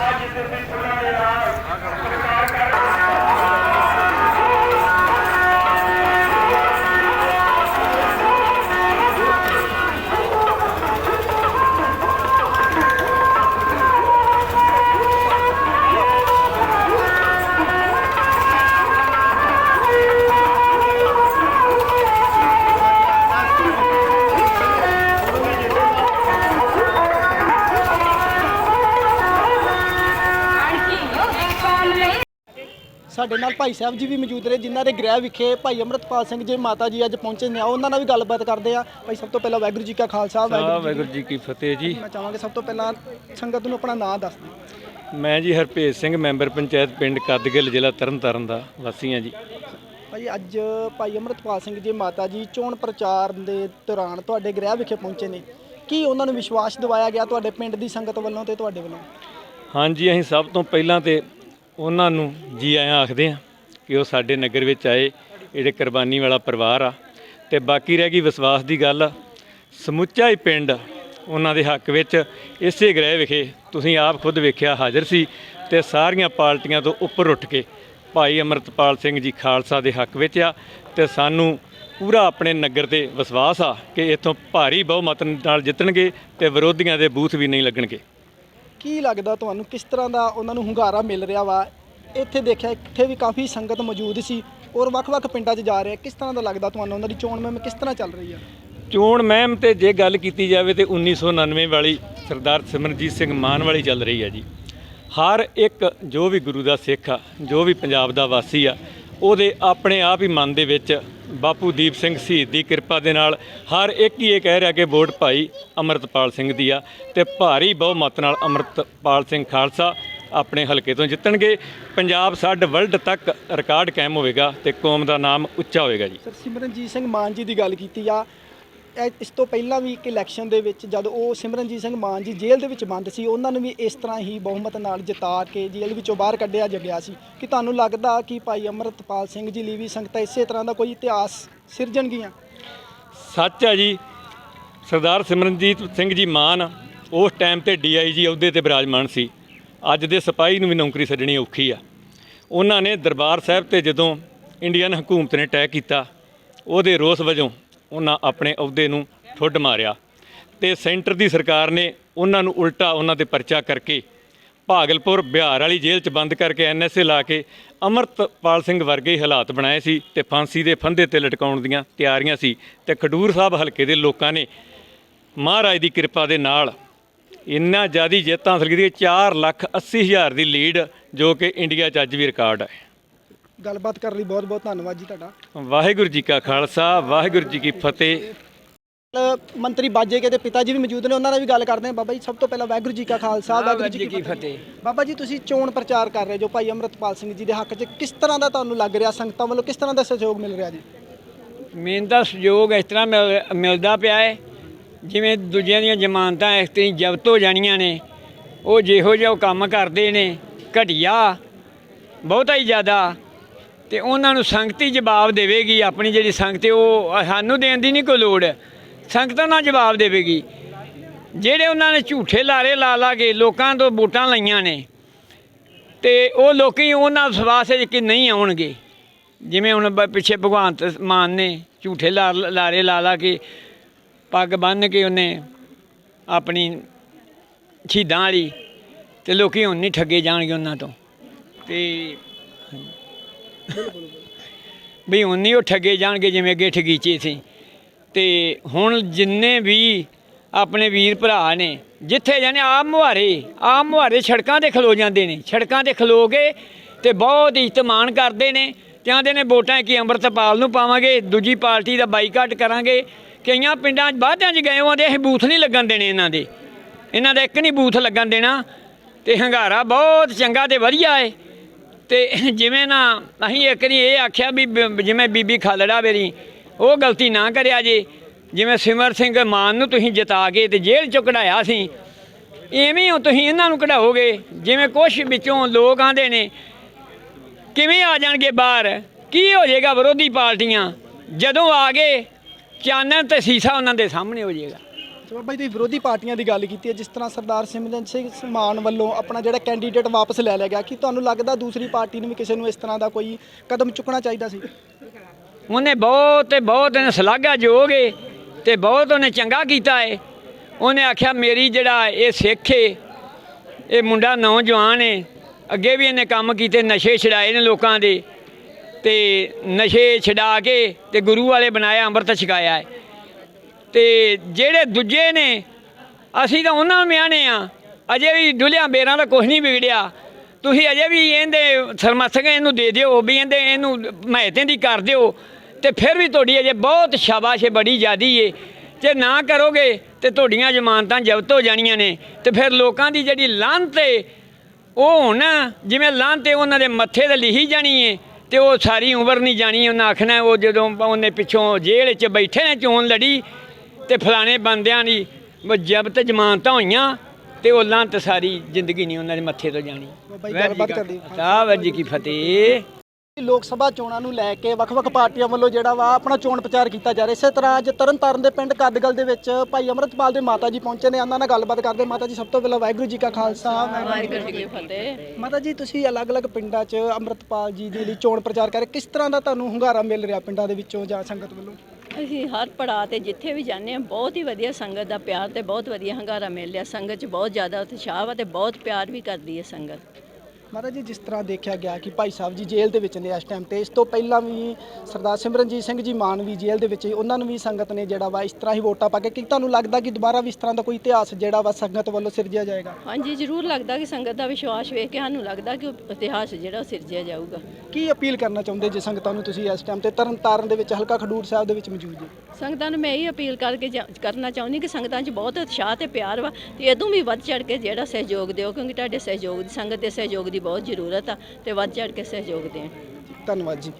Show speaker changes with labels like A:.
A: Haideți să fim cu noi ਸਾਡੇ ਨਾਲ ਭਾਈ ਸਾਹਿਬ ਜੀ ਵੀ ਮੌਜੂਦ ਰਹੇ ਜਿਨ੍ਹਾਂ ਦੇ ਗ੍ਰਹਿ ਵਿਖੇ ਭਾਈ ਅਮਰਤਪਾਲ ਸਿੰਘ ਜੀ ਮਾਤਾ ਜੀ ਅੱਜ ਪਹੁੰਚੇ ਨੇ। ਆਓ ਉਹਨਾਂ ਨਾਲ ਵੀ ਗੱਲਬਾਤ ਕਰਦੇ ਆ ਭਾਈ ਸਭ ਤੋਂ ਪਹਿਲਾਂ ਵਾਹਿਗੁਰੂ ਜੀ ਕਾ ਖਾਲਸਾ ਵਾਹਿਗੁਰੂ ਜੀ
B: ਕੀ ਫਤਿਹ। ਜੀ।
A: ਮੈਂ ਚਾਹਾਂਗਾ ਸਭ ਤੋਂ ਪਹਿਲਾਂ ਸੰਗਤ ਨੂੰ ਆਪਣਾ ਨਾਮ ਦੱਸ ਦਿਓ।
B: ਮੈਂ ਜੀ ਹਰਪੇਸ਼ ਸਿੰਘ ਮੈਂਬਰ ਪੰਚਾਇਤ ਪਿੰਡ ਕੱਦਗਿੱਲ ਜ਼ਿਲ੍ਹਾ ਤਰਨਤਾਰਨ ਦਾ ਵਾਸੀ ਹਾਂ ਜੀ।
A: ਭਾਈ ਅੱਜ ਭਾਈ ਅਮਰਤਪਾਲ ਸਿੰਘ ਜੀ ਮਾਤਾ ਜੀ ਚੋਣ ਪ੍ਰਚਾਰ ਦੇ ਦੌਰਾਨ ਤੁਹਾਡੇ ਗ੍ਰਹਿ ਵਿਖੇ ਪਹੁੰਚੇ ਨੇ। ਕੀ ਉਹਨਾਂ ਨੂੰ ਵਿਸ਼ਵਾਸ ਦਿਵਾਇਆ ਗਿਆ ਤੁਹਾਡੇ ਪਿੰਡ ਦੀ ਸੰਗਤ ਵੱਲੋਂ ਤੇ ਤੁਹਾਡੇ ਵੱਲੋਂ?
B: ਹਾਂਜੀ ਅਸੀਂ ਸਭ ਤੋਂ ਪਹਿਲਾਂ ਤੇ ਉਹਨਾਂ ਨੂੰ ਜੀ ਆਇਆਂ ਆਖਦੇ ਹਾਂ ਕਿ ਉਹ ਸਾਡੇ ਨਗਰ ਵਿੱਚ ਆਏ ਜਿਹੜੇ ਕੁਰਬਾਨੀ ਵਾਲਾ ਪਰਿਵਾਰ ਆ। ਤੇ ਬਾਕੀ ਰਹਿ ਗਈ ਵਿਸ਼ਵਾਸ ਦੀ ਗੱਲ। ਸਮੁੱਚਾ ਹੀ ਪਿੰਡ ਉਹਨਾਂ ਦੇ ਹੱਕ ਵਿੱਚ, ਇਸੇ ਗ੍ਰਹਿ ਵਿਖੇ ਤੁਸੀਂ ਆਪ ਖੁਦ ਵੇਖਿਆ ਹਾਜ਼ਰ ਸੀ ਤੇ ਸਾਰੀਆਂ ਪਾਰਟੀਆਂ ਤੋਂ ਉੱਪਰ ਉੱਠ ਕੇ ਭਾਈ ਅਮਰਤਪਾਲ ਸਿੰਘ ਜੀ ਖਾਲਸਾ ਦੇ ਹੱਕ ਵਿੱਚ ਆ ਤੇ ਸਾਨੂੰ ਪੂਰਾ ਆਪਣੇ ਨਗਰ ਤੇ ਵਿਸ਼ਵਾਸ ਆ ਕਿ ਇੱਥੋਂ ਭਾਰੀ ਬਹੁਮਤ ਨਾਲ ਜਿੱਤਣਗੇ ਤੇ ਵਿਰੋਧੀਆਂ ਦੇ ਬੂਥ ਵੀ ਨਹੀਂ ਲੱਗਣਗੇ।
A: ਕੀ ਲੱਗਦਾ ਤੁਹਾਨੂੰ ਕਿਸ ਤਰ੍ਹਾਂ ਦਾ ਉਹਨਾਂ ਨੂੰ ਹੁੰਗਾਰਾ ਮਿਲ ਰਿਹਾ ਵਾ? ਇੱਥੇ ਦੇਖਿਆ ਇੱਥੇ ਵੀ ਕਾਫੀ ਸੰਗਤ ਮੌਜੂਦ ਸੀ ਔਰ ਵੱਖ-ਵੱਖ ਪਿੰਡਾਂ 'ਚ ਜਾ ਰਿਹਾ ਕਿਸ ਤਰ੍ਹਾਂ ਦਾ ਲੱਗਦਾ ਤੁਹਾਨੂੰ? ਉਹਨਾਂ ਦੀ ਚੋਣ ਮੁਹਿੰਮ ਕਿਸ ਤਰ੍ਹਾਂ ਚੱਲ ਰਹੀ ਆ?
B: ਚੋਣ ਮਹਿਮ ਤੇ ਜੇ ਗੱਲ ਕੀਤੀ ਜਾਵੇ ਤੇ 1999 ਵਾਲੀ ਸਰਦਾਰ ਸਿਮਰਜੀਤ ਸਿੰਘ ਮਾਨ ਵਾਲੀ ਚੱਲ ਰਹੀ ਹੈ ਜੀ। ਹਰ ਇੱਕ ਜੋ ਵੀ ਗੁਰੂ ਦਾ ਸਿੱਖ ਆ, ਜੋ ਵੀ ਪੰਜਾਬ ਦਾ ਵਾਸੀ ਆ ਉਹਦੇ ਆਪਣੇ ਆਪ ਹੀ ਮਨ ਦੇ ਵਿੱਚ ਬਾਪੂ ਦੀਪ ਸਿੰਘ ਸ਼ਹੀਦ ਦੀ ਕਿਰਪਾ ਦੇ ਨਾਲ ਹਰ ਇੱਕ ਹੀ ਇਹ ਕਹਿ ਰਿਹਾ ਕਿ ਵੋਟ ਭਾਈ ਅਮਰਤਪਾਲ ਸਿੰਘ ਦੀ ਆ ਤੇ ਭਾਰੀ ਬਹੁਮਤ ਨਾਲ ਅਮਰਤਪਾਲ ਸਿੰਘ ਖਾਲਸਾ ਆਪਣੇ ਹਲਕੇ ਤੋਂ ਜਿੱਤਣਗੇ। ਪੰਜਾਬ ਸਾਡ ਵਰਲਡ ਤੱਕ ਰਿਕਾਰਡ ਕਾਇਮ ਹੋਵੇਗਾ ਤੇ ਕੌਮ ਦਾ ਨਾਮ ਉੱਚਾ ਹੋਵੇਗਾ ਜੀ।
A: ਸਰ ਸਿਮਰਨਜੀਤ ਸਿੰਘ ਮਾਨ ਜੀ ਦੀ ਗੱਲ ਕੀਤੀ ਆ ਇਹ- ਇਸ ਤੋਂ ਪਹਿਲਾਂ ਵੀ ਇੱਕ ਇਲੈਕਸ਼ਨ ਦੇ ਵਿੱਚ ਜਦ ਉਹ ਸਿਮਰਨਜੀਤ ਸਿੰਘ ਮਾਨ ਜੀ ਜੇਲ੍ਹ ਦੇ ਵਿੱਚ ਬੰਦ ਸੀ, ਉਹਨਾਂ ਨੂੰ ਵੀ ਇਸ ਤਰ੍ਹਾਂ ਹੀ ਬਹੁਮਤ ਨਾਲ ਜਿਤਾ ਕੇ ਜੇਲ੍ਹ ਵਿੱਚੋਂ ਬਾਹਰ ਕੱਢਿਆ ਜ- ਗਿਆ ਸੀ। ਕਿ ਤੁਹਾਨੂੰ ਲੱਗਦਾ ਕਿ ਭਾਈ ਅਮਰਤਪਾਲ ਸਿੰਘ ਜੀ ਲਈ ਵੀ ਸੰਗਤਾਂ ਇਸੇ ਤਰ੍ਹਾਂ ਦਾ ਕੋਈ ਇਤਿਹਾਸ ਸਿਰਜਣਗੀਆਂ?
B: ਸੱਚ ਹੈ ਜੀ, ਸਰਦਾਰ ਸਿਮਰਨਜੀਤ ਸਿੰਘ ਜੀ ਮਾਨ ਉਸ ਟਾਈਮ ਤੇ ਡੀਆਈਜੀ ਅਹੁਦੇ ਤੇ ਬਿਰਾਜਮਾਨ ਸੀ। ਅੱਜ ਦੇ ਸਿਪਾਹੀ ਨੂੰ ਵੀ ਨੌਕਰੀ ਛੱਡਣੀ ਔਖੀ ਆ। ਉਹਨਾਂ ਨੇ ਦਰਬਾਰ ਸਾਹਿਬ ਤੇ ਜਦੋਂ ਇੰਡੀਅਨ ਹਕੂਮਤ ਨੇ ਅਟੈਕ ਕੀਤਾ, ਉਹਦੇ ਰੋਸ ਵਜੋਂ ਉਹਨਾਂ ਆਪਣੇ ਅਹੁਦੇ ਨੂੰ ਠੁੱਡ ਮਾਰਿਆ ਤੇ ਸੈਂਟਰ ਦੀ ਸਰਕਾਰ ਨੇ ਉਹਨਾਂ ਨੂੰ ਉਲਟਾ ਉਹਨਾਂ ਤੇ ਪਰਚਾ ਕਰਕੇ ਭਾਗਲਪੁਰ, ਬਿਹਾਰ ਵਾਲੀ ਜੇਲ੍ਹ 'ਚ ਬੰਦ ਕਰਕੇ ਐਨਐਸਏ ਲਾ ਕੇ ਅਮਰਤਪਾਲ ਸਿੰਘ ਵਰਗੇ ਹਾਲਾਤ ਬਣਾਏ ਸੀ ਤੇ ਫਾਂਸੀ ਦੇ ਫੰਦੇ ਤੇ ਲਟਕਾਉਣ ਦੀਆਂ ਤਿਆਰੀਆਂ ਸੀ ਤੇ ਖਡੂਰ ਸਾਹਿਬ ਹਲਕੇ ਦੇ ਲੋਕਾਂ ਨੇ ਮਹਾਰਾਜ ਦੀ ਕਿਰਪਾ ਦੇ ਨਾਲ ਇੰਨਾ ਜ਼ਿਆਦੀ ਜਿੱਤ ਹਾਸਲ ਕੀਤੀ 4 ਲੱਖ 80 ਹਜ਼ਾਰ ਦੀ ਲੀਡ ਜੋ ਕਿ ਇੰਡੀਆ 'ਚ ਅੱਜ ਵੀ ਰਿਕਾਰਡ ਹੈ।
A: ਗੱਲਬਾਤ ਕਰਨ ਲਈ ਬਹੁਤ ਬਹੁਤ ਧੰਨਵਾਦ ਜੀ ਤੁਹਾਡਾ।
B: ਵਾਹਿਗੁਰੂ ਜੀ ਕਾ ਖਾਲਸਾ ਵਾਹਿਗੁਰੂ ਜੀ ਕੀ ਫਤਿਹ।
A: ਅ, ਮੰਤਰੀ ਬਾਜੇ ਕੇ ਦੇ ਪਿਤਾ ਜੀ ਵੀ ਮੌਜੂਦ ਨੇ ਉਹਨਾਂ ਨਾਲ ਵੀ ਗੱਲ ਕਰਦੇ ਹਾਂ। ਬਾਬਾ ਜੀ ਸਭ ਤੋਂ ਪਹਿਲਾਂ ਵਾਹਿਗੁਰੂ ਜੀ ਕਾ ਖਾਲਸਾ ਵਾਹਿਗੁਰੂ ਜੀ ਕੀ ਫਤਿਹ। ਬਾਬਾ ਜੀ ਤੁਸੀਂ ਚੋਣ ਪ੍ਰਚਾਰ ਕਰ ਰਹੇ ਜੋ ਭਾਈ ਅਮਰਤਪਾਲ ਸਿੰਘ ਜੀ ਦੇ ਹੱਕ 'ਚ ਕਿਸ ਤਰ੍ਹਾਂ ਦਾ ਤੁਹਾਨੂੰ ਲੱਗ ਰਿਹਾ? ਸੰਗਤਾਂ ਵੱਲੋਂ ਕਿਸ ਤਰ੍ਹਾਂ ਦਾ ਸਹਿਯੋਗ ਮਿਲ ਰਿਹਾ ਜੀ?
C: ਮੈਨੂੰ ਤਾਂ ਸਹਿਯੋਗ ਇਸ ਤਰ੍ਹਾਂ ਮਿਲ- ਮਿਲਦਾ ਪਿਆ ਹੈ। ਜਿਵੇਂ ਦੂਜਿਆਂ ਦੀਆਂ ਜ਼ਮਾਨਤਾਂ ਇਸ ਤਰ੍ਹਾਂ ਹੀ ਜ਼ਬਤ ਹੋ ਜਾਣੀਆਂ ਨੇ। ਉਹ ਜਿਹੋ ਜਿਹਾ ਉਹ ਕੰਮ ਕਰਦੇ ਨੇ ਘਟੀਆ ਬਹੁਤਾ ਹੀ ਜ਼ਿਆਦਾ। ਤੇ ਉਹਨਾਂ ਨੂੰ ਸੰਗਤੀ ਜਵਾਬ ਦੇਵੇਗੀ, ਆਪਣੀ ਜਿਹੜੀ ਸੰਗਤ ਉਹ ਸਾਨੂੰ ਦੇਣ ਦੀ ਨਹੀਂ ਕੋਈ ਲੋੜ। ਸੰਗਤ ਨਾਲ ਜਵਾਬ ਦੇਵੇਗੀ। ਜਿਹੜੇ ਉਹਨਾਂ ਨੇ ਝੂਠੇ ਲਾਰੇ ਲਾ ਲਾ ਕੇ ਲੋਕਾਂ ਤੋਂ ਵੋਟਾਂ ਲਈਆਂ ਨੇ, ਤੇ ਉਹ ਲੋਕੀ ਉਹਨਾਂ ਵਿਸ਼ਵਾਸ ਹੈ ਕਿ ਨਹੀਂ ਆਉਣਗੇ। ਜਿਵੇਂ ਹੁਣ ਬ- ਪਿੱਛੇ ਭਗਵੰਤ ਮਾਨ ਨੇ ਝੂਠੇ ਲਾ- ਲਾਰੇ ਲਾ ਲਾ ਕੇ ਪੱਗ ਬੰਨ੍ਹ ਕੇ ਉਹਨੇ ਆਪਣੀ ਸ਼ਹੀਦਾਂ ਵਾਲੀ ਤੇ ਲੋਕੀ ਹੁਣ ਨਹੀਂ ਠੱਗੇ ਜਾਣਗੇ ਉਹਨਾਂ ਤੋਂ। ਤੇ ਵੀ ਹੁਣ ਨਹੀਂ ਉਹ ਠੱਗੇ ਜਾਣਗੇ ਜਿਵੇਂ ਅੱਗੇ ਠਗੀਚੇ ਸੀ। ਤੇ ਹੁਣ ਜਿੰਨੇ ਵੀ ਆਪਣੇ ਵੀਰ ਭਰਾ ਨੇ, ਜਿੱਥੇ ਜਾਣੇ ਆਪ ਮੁਹਾਰੇ ਆਪ ਮੁਹਾਰੇ ਸੜਕਾਂ ਤੇ ਖਲੋ ਜਾਂਦੇ ਨੇ। ਸੜਕਾਂ ਤੇ ਖਲੋ ਕੇ ਤੇ ਬਹੁਤ ਇਤਮਾਨ ਕਰਦੇ ਨੇ। ਤੇ ਆਂਦੇ ਨੇ ਵੋਟਾਂ ਕਿ ਅੰਮ੍ਰਿਤਪਾਲ ਨੂੰ ਪਾਵਾਂਗੇ, ਦੂਜੀ ਪਾਰਟੀ ਦਾ ਬਾਈਕਾਟ ਕਰਾਂਗੇ। ਕਈਆਂ ਪਿੰਡਾਂ 'ਚ ਬਾਦਿਆਂ 'ਚ ਗਏ ਹੋਂਦੇ ਇਹ ਬੂਥ ਨਹੀਂ ਲੱਗਣ ਦੇਣੇ ਇਹਨਾਂ ਦੇ। ਇਹਨਾਂ ਦਾ ਇੱਕ ਨਹੀਂ ਬੂਥ ਲੱਗਣ ਦੇਣਾ। ਤੇ ਹੰਗਾਰਾ ਬਹੁਤ ਚੰਗਾ ਤੇ ਵਧੀਆ ਏ। ਤੇ ਜਿਵੇਂ ਨਾ ਅਸੀਂ ਇੱਕ ਨਹੀਂ ਇਹ ਆਖਿਆ ਵੀ ਬ- ਜਿਵੇਂ ਬੀਬੀ ਖਾਲੜਾ ਮੇਰੀ, ਉਹ ਗਲਤੀ ਨਾ ਕਰਿਆ ਜੇ। ਜਿਵੇਂ ਸਿਮਰ ਸਿੰਘ ਮਾਨ ਨੂੰ ਤੁਸੀਂ ਜਿਤਾ ਕੇ ਤੇ ਜੇਲ੍ਹ ਚੋਂ ਕਢਾਇਆ ਸੀ, ਐਵੇਂ ਹੀ ਤੁਸੀਂ ਇਹਨਾਂ ਨੂੰ ਕਢਾਓਗੇ। ਜਿਵੇਂ ਕੁਛ ਵਿੱਚੋਂ ਲੋਕ ਆਂਦੇ ਨੇ, ਕਿਵੇਂ ਆ ਜਾਣਗੇ ਬਾਹਰ? ਕੀ ਹੋ ਜਾਏਗਾ ਵਿਰੋਧੀ ਪਾਰਟੀਆਂ? ਜਦੋਂ ਆ ਗਏ, ਚਾਨਣ ਤੇ ਸੀਸਾ ਉਹਨਾਂ ਦੇ ਸਾਹਮਣੇ ਹੋ ਜਾਏਗਾ।
A: ਸੋ ਬਾਬਾ ਜੀ ਤੁਸੀਂ ਵਿਰੋਧੀ ਪਾਰਟੀਆਂ ਦੀ ਗੱਲ ਕੀਤੀ ਹੈ, ਜਿਸ ਤਰ੍ਹਾਂ ਸਰਦਾਰ ਸਿਮਰਨ ਸਿੰਘ ਮਾਨ ਵੱਲੋਂ ਆਪਣਾ ਜਿਹੜਾ ਕੈਂਡੀਡੇਟ ਵਾਪਸ ਲੈ ਲਿਆ ਗਿਆ, ਕੀ ਤੁਹਾਨੂੰ ਲੱਗਦਾ ਦੂਸਰੀ ਪਾਰਟੀ ਨੂੰ ਵੀ ਕਿਸੇ ਨੂੰ ਇਸ ਤਰ੍ਹਾਂ ਦਾ ਕੋਈ ਕਦਮ ਚੁੱਕਣਾ ਚਾਹੀਦਾ ਸੀ?
C: ਉਹਨੇ ਬਹੁਤ ਤੇ ਬਹੁਤ ਇਹਨੇ ਸ਼ਲਾਘਾਯੋਗ ਏ ਤੇ ਬਹੁਤ ਉਹਨੇ ਚੰਗਾ ਕੀਤਾ ਏ। ਉਹਨੇ ਆਖਿਆ, ਮੇਰੀ ਜਿਹੜਾ ਇਹ ਸਿੱਖ ਏ, ਇਹ ਮੁੰਡਾ ਨੌਜਵਾਨ ਏ, ਅੱਗੇ ਵੀ ਇਹਨੇ ਕੰਮ ਕੀਤੇ, ਨਸ਼ੇ ਛਡਾਏ ਨੇ ਲੋਕਾਂ ਦੇ ਤੇ ਨਸ਼ੇ ਛਡਾ ਕੇ ਤੇ ਗੁਰੂ ਵਾਲੇ ਬਣਾਇਆ, ਅੰਮ੍ਰਿਤ ਛਕਾਇਆ ਹੈ ਤੇ ਜਿਹੜੇ ਦੂਜੇ ਨੇ, ਅਸੀਂ ਤਾਂ ਉਹਨਾਂ ਨੂੰ ਮਿਆਣੇ ਆ। ਅਜੇ ਵੀ ਡੁੱਲਿਆਂ ਬੇਰਾਂ ਦਾ ਕੁਝ ਨਹੀਂ ਵਿਗੜਿਆ। ਤੁਸੀਂ ਅਜੇ ਵੀ ਇਹਦੇ ਸਰਮਸਕ ਇਹਨੂੰ ਦੇ ਦਿਓ, ਵੀ ਇਹਦੇ ਇਹਨੂੰ ਮਹਿਤੇ ਦੀ ਕਰ ਦਿਓ। ਤੇ ਫਿਰ ਵੀ ਤੁਹਾਡੀ ਅਜੇ ਬਹੁਤ ਸ਼ਾਬਾਸ਼ ਏ, ਬੜੀ ਜ਼ਿਆਦੀ ਏ। ਜੇ ਨਾ ਕਰੋਗੇ, ਤੇ ਤੁਹਾਡੀਆਂ ਜ਼ਮਾਨਤਾਂ ਜ਼ਬਤ ਹੋ ਜਾਣੀਆਂ ਨੇ। ਤੇ ਫਿਰ ਲੋਕਾਂ ਦੀ ਜਿਹੜੀ ਲਾਂਤ ਏ, ਉਹ ਹੁਣ ਜਿਵੇਂ ਲਾਂਤ ਏ, ਉਹਨਾਂ ਦੇ ਮੱਥੇ ਤੇ ਲਿਖੀ ਜਾਣੀ ਏ। ਤੇ ਉਹ ਸਾਰੀ ਉਮਰ ਨਹੀਂ ਜਾਣੀ, ਉਹਨਾਂ ਆਖਣਾ, ਉਹ ਜਦੋਂ ਉਹਨੇ ਪਿੱਛੋਂ ਜੇਲ੍ਹ 'ਚ ਬੈਠੇ ਨੇ, ਚੋਣ ਲੜੀ ਤੇ ਫਲਾਣੇ ਬੰਦਿਆਂ ਦੀ ਜ਼ਬਤ ਜ਼ਮਾਨਤਾਂ ਹੋਈਆਂ ਤੇ ਉਹ ਲਾਂਤ ਸਾਰੀ ਜ਼ਿੰਦਗੀ ਨਹੀਂ ਉਹਨਾਂ ਦੇ ਮੱਥੇ ਤੋਂ ਜਾਣੀ।
A: ਜੀ ਗੱਲਬਾਤ
C: ਸਾਹਿਬ ਜੀ ਕੀ ਫਤਿਹ।
A: ਲੋਕ ਸਭਾ ਚੋਣਾਂ ਨੂੰ ਲੈ ਕੇ ਵੱਖ-ਵੱਖ ਪਾਰਟੀਆਂ ਵੱਲੋਂ ਜਿਹੜਾ ਵਾ ਆਪਣਾ ਚੋਣ ਪ੍ਰਚਾਰ ਕੀਤਾ ਜਾ ਰਿਹਾ। ਇਸੇ ਤਰ੍ਹਾਂ ਅੱਜ ਤਰਨਤਾਰਨ ਦੇ ਪਿੰਡ ਕੱਦਗਲ ਦੇ ਵਿੱਚ ਭਾਈ ਅਮਰਤਪਾਲ ਦੇ ਮਾਤਾ ਜੀ ਪਹੁੰਚੇ ਨੇ। ਉਹਨਾਂ ਨਾਲ ਗੱਲਬਾਤ ਕਰਦੇ ਮਾਤਾ ਜੀ ਸਭ ਤੋਂ ਪਹਿਲਾਂ ਵਾਹਿਗੁਰੂ ਜੀ ਕਾ ਖਾਲਸਾ
D: ਵਾਹਿਗੁਰੂ ਜੀ ਕੀ ਫਤਿਹ।
A: ਮਾਤਾ ਜੀ ਤੁਸੀਂ ਅਲੱਗ-ਅਲੱਗ ਪਿੰਡਾਂ 'ਚ ਅਮਰਤਪਾਲ ਜੀ ਦੇ ਲਈ ਚੋਣ ਪ੍ਰਚਾਰ ਕਰ ਰਹੇ ਕਿਸ ਤਰ੍ਹਾਂ ਦਾ ਤੁਹਾਨੂੰ ਹੁੰਗਾਰਾ ਮਿਲ ਰਿਹਾ ਪਿੰਡਾਂ ਦੇ ਵਿੱਚੋਂ ਜਾਂ ਸੰਗਤ ਵੱਲੋਂ?
D: ਅਸੀਂ ਹਰ ਪੜਾਅ ਤੇ ਜਿੱਥੇ ਵੀ ਜਾਂਦੇ ਹਾਂ, ਬਹੁਤ ਹੀ ਵਧੀਆ ਸੰਗਤ ਦਾ ਪਿਆਰ ਤੇ ਬਹੁਤ ਵਧੀਆ ਹੰਗਾਰਾ ਮਿਲ ਰਿਹਾ। ਸੰਗਤ 'ਚ ਬਹੁਤ ਜ਼ਿਆਦਾ ਉਤਸ਼ਾਹ ਵਾ ਤੇ ਬਹੁਤ ਪਿਆਰ ਵੀ ਕਰਦੀ ਹੈ ਸੰਗਤ।
A: ਮਾਤਾ ਜੀ ਜਿਸ ਤਰ੍ਹਾਂ ਦੇਖਿਆ ਗਿਆ ਕਿ ਭਾਈ ਸਾਹਿਬ ਜੀ ਜੇਲ੍ਹ ਦੇ ਵਿੱਚ ਨੇ ਇਸ ਟਾਈਮ ਤੇ ਇਸ ਤੋਂ ਪਹਿਲਾਂ ਵੀ ਸਰਦਾਰ ਸਿਮਰਨਜੀਤ ਸਿੰਘ ਜੀ ਮਾਨ ਵੀ ਜੇਲ੍ਹ ਦੇ ਵਿੱਚ ਸੀ ਉਹਨਾਂ ਨੂੰ ਵੀ ਸੰਗਤ ਨੇ ਜਿਹੜਾ ਵਾ ਇਸ ਤਰ੍ਹਾਂ ਹੀ ਵੋਟਾਂ ਪਾ ਕੇ ਕਿ ਤੁਹਾਨੂੰ ਲੱਗਦਾ ਕਿ ਦੁਬਾਰਾ ਵੀ ਇਸ ਤਰ੍ਹਾਂ ਦਾ ਕੋਈ ਇਤਿਹਾਸ ਜਿਹੜਾ ਵਾ ਸੰਗਤ ਵੱਲੋਂ ਸਿਰਜਿਆ ਜਾਏਗਾ?
D: ਹਾਂਜੀ ਜ਼ਰੂਰ ਲੱਗਦਾ ਕਿ ਸੰਗਤ ਦਾ ਵਿਸ਼ਵਾਸ ਵੇਖ ਕੇ ਸਾਨੂੰ ਲੱਗਦਾ ਕਿ ਉਹ ਇਤਿਹਾਸ ਜਿਹੜਾ ਉਹ ਸਿਰਜਿਆ ਜਾਊਗਾ।
A: ਕੀ ਅਪੀਲ ਕਰਨਾ ਚਾਹੁੰਦੇ ਜੇ ਸੰਗਤਾਂ ਨੂੰ ਤੁਸੀਂ ਇਸ ਟਾਈਮ ਤੇ ਤਰਨਤਾਰਨ ਦੇ ਵਿੱਚ ਹਲਕਾ ਖਡੂਰ ਸਾਹਿਬ ਦੇ ਵਿੱਚ ਮੌਜੂਦ ਹੋ
D: ਸੰਗਤਾਂ ਨੂੰ ਮੈਂ ਇਹ ਅਪੀਲ ਕਰਕੇ ਜਾ- ਕਰਨਾ ਚਾਹੁੰਦੀ ਕਿ ਸੰਗਤਾਂ 'ਚ ਬਹੁਤ ਉਤਸ਼ਾਹ ਤੇ ਪਿਆਰ ਵਾ ਤੇ ਇਦੋਂ ਵੀ ਵੱਧ ਚੜ ਕੇ ਜਿਹੜਾ ਸਹਿਯੋਗ ਦਿਓ, ਕਿਉਂਕਿ ਤੁਹਾਡੇ ਸਹਿਯੋਗ ਦੀ ਸੰਗਤ ਦੇ ਸਹਿਯੋਗ ਦੀ ਬਹੁਤ ਜ਼ਰੂਰਤ ਆ ਤੇ ਵੱਧ ਚੜ ਕੇ ਸਹਿਯੋਗ ਦੇਣ।
A: ਧੰਨਵਾਦ ਜੀ।